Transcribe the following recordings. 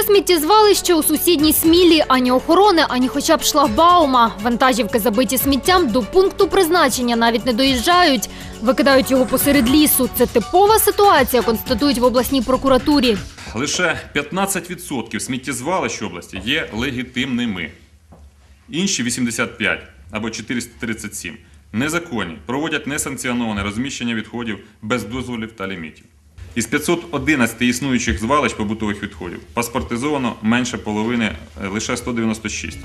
Пусте сміттєзвалище у сусідній смілі ані охорони, ані хоча б шлагбаума. Вантажівки, забиті сміттям, до пункту призначення навіть не доїжджають. Викидають його посеред лісу. Це типова ситуація, констатують в обласній прокуратурі. Лише 15% сміттєзвалищ області є легітимними. Інші 85 або 437 незаконні, проводять несанкціоноване розміщення відходів без дозволів та лімітів. Із 511 існуючих звалищ побутових відходів паспортизовано менше половини, е, лише 196.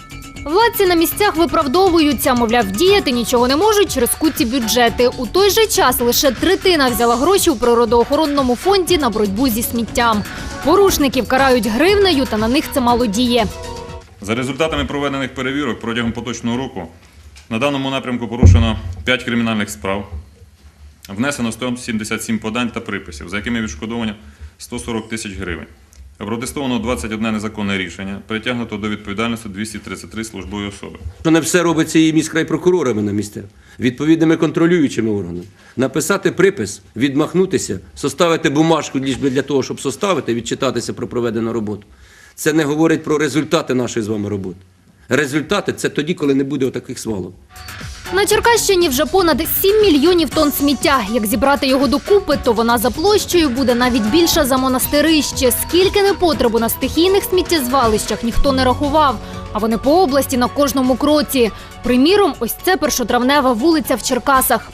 Владці на місцях виправдовуються, мовляв, діяти нічого не можуть через куці бюджети. У той же час лише третина взяла гроші у природоохоронному фонді на боротьбу зі сміттям. Порушників карають гривнею, та на них це мало діє. За результатами проведених перевірок протягом поточного року на даному напрямку порушено 5 кримінальних справ, внесено 177 подань та приписів, за якими відшкодовано 140 тисяч гривень. Протестовано 21 незаконне рішення, притягнуто до відповідальності 233 службові особи. Не все робиться і міськрайпрокурорами на місцях, відповідними контролюючими органами. Написати припис, відмахнутися, составити бумажку для того, щоб составити, відчитатися про проведену роботу. Це не говорить про результати нашої з вами роботи. Результати це тоді, коли не буде отаких свалок. На Черкащині вже понад 7 мільйонів тонн сміття. Як зібрати його докупи, то вона за площею буде навіть більша за монастирище. Скільки непотребу на стихійних сміттєзвалищах ніхто не рахував. А вони по області на кожному кроці. Приміром, ось це першотравнева вулиця в Черкасах.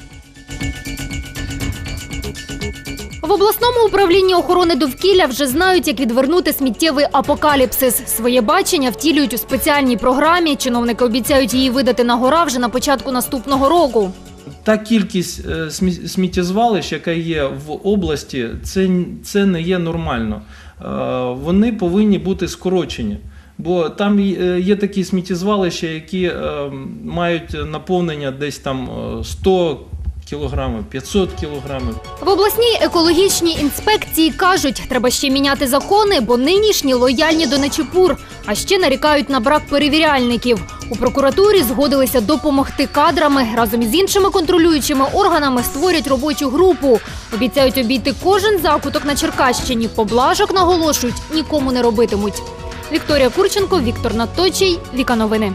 В обласному управлінні охорони довкілля вже знають, як відвернути сміттєвий апокаліпсис. Своє бачення втілюють у спеціальній програмі. Чиновники обіцяють її видати на гора вже на початку наступного року. Та кількість е, сміттєзвалищ, яка є в області, це, це не є нормально. Е, Вони повинні бути скорочені. Бо там е, є такі сміттєзвалища, які е, мають наповнення десь там е, 100 кілограмів, 500 кілограмів. В обласній екологічній інспекції кажуть, треба ще міняти закони, бо нинішні лояльні до нечепур. А ще нарікають на брак перевіряльників. У прокуратурі згодилися допомогти кадрами. Разом із іншими контролюючими органами створять робочу групу. Обіцяють обійти кожен закуток на Черкащині. Поблажок наголошують, нікому не робитимуть. Вікторія Курченко, Віктор Наточий, Віка Новини.